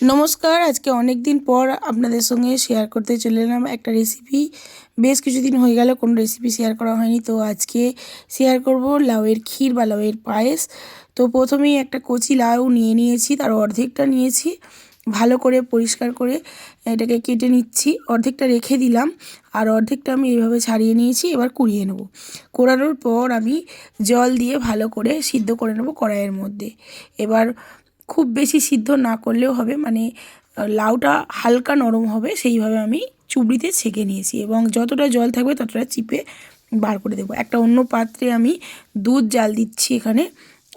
নমস্কার, আজকে অনেক দিন পর আপনাদের সঙ্গে শেয়ার করতে চলে এলাম একটা রেসিপি বেশ কিছুদিন হয়ে গেল কোনো রেসিপি শেয়ার করা হয়নি, তো আজকে শেয়ার করব লাউয়ের ক্ষীর বা লাউয়ের পায়েস। তো প্রথমেই একটা কচি লাউ নিয়ে নিয়েছি, তার অর্ধেকটা নিয়েছি। ভালো করে পরিষ্কার করে এটাকে কেটে নিচ্ছি, অর্ধেকটা রেখে দিলাম, আর অর্ধেকটা আমি এইভাবে ছাড়িয়ে নিয়েছি, এবার কুড়িয়ে নেব। কোড়ানোর পর আমি জল দিয়ে ভালো করে সিদ্ধ করে নেব কড়াইয়ের মধ্যে। এবার খুব বেশি সিদ্ধ না করলেও হবে মানে লাউটা হালকা নরম হবে, সেইভাবে আমি চুবড়িতে ছেঁকে নিয়েছি এবং যতটা জল থাকবে ততটা চিপে বার করে দেবো। একটা অন্য পাত্রে আমি দুধ জাল দিচ্ছি এখানে,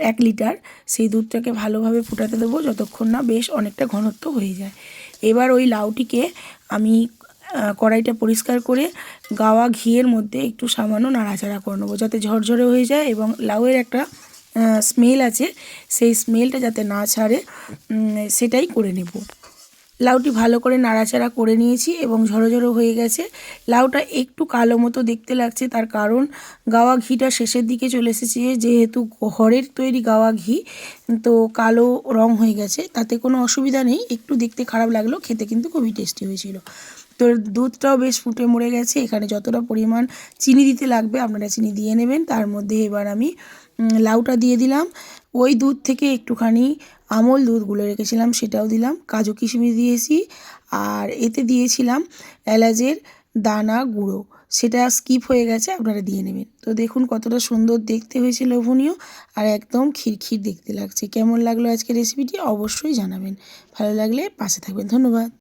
এক লিটার, সেই দুধটাকে ভালোভাবে ফুটাতে দেবো যতক্ষণ না বেশ অনেকটা ঘনত্ব হয়ে যায়। এবার ওই লাউটিকে আমি কড়াইটা পরিষ্কার করে গাওয়া ঘিয়ের মধ্যে একটু সামান্য নাড়াচাড়া করে নেব, যাতে ঝরঝরে হয়ে যায় এবং লাউয়ের একটা স্মেল আছে, সেই স্মেলটা যাতে না ছাড়ে সেটাই করে নেব। লাউটি ভালো করে নাড়াচাড়া করে নিয়েছি এবং ঝরো ঝরো হয়ে গেছে। লাউটা একটু কালো মতো দেখতে লাগছে, তার কারণ গাওয়া ঘিটা শেষের দিকে চলে এসেছে, যেহেতু ঘরের তৈরি গাওয়া ঘি, তো কালো রং হয়ে গেছে, তাতে কোনো অসুবিধা নেই। একটু দেখতে খারাপ লাগল, খেতে কিন্তু খুবই টেস্টি হয়েছিল। তো দুধটাও বেশ ফুটে মরে গেছে। এখানে যতটা পরিমাণ চিনি দিতে লাগবে, আপনারা চিনি দিয়ে নেবেন। তার মধ্যে এবার আমি লাউটা দিয়ে দিলাম। ওই দুধ থেকে একটুখানি আমল দুধ গুলে রেখেছিলাম, সেটাও দিলাম। কাজু কিশমিশ দিয়েছি। আর এতে দিয়েছিলাম এলাচের দানা গুঁড়ো। সেটা স্কিপ হয়ে গেছে, আপনারা দিয়ে নেবেন। তো দেখুন কতটা সুন্দর দেখতে হয়েছে লোভনীয় আর একদম খিরখির দেখতে লাগছে। কেমন লাগল আজকে রেসিপিটি অবশ্যই জানাবেন। ভালো লাগলে পাশে থাকবেন। ধন্যবাদ।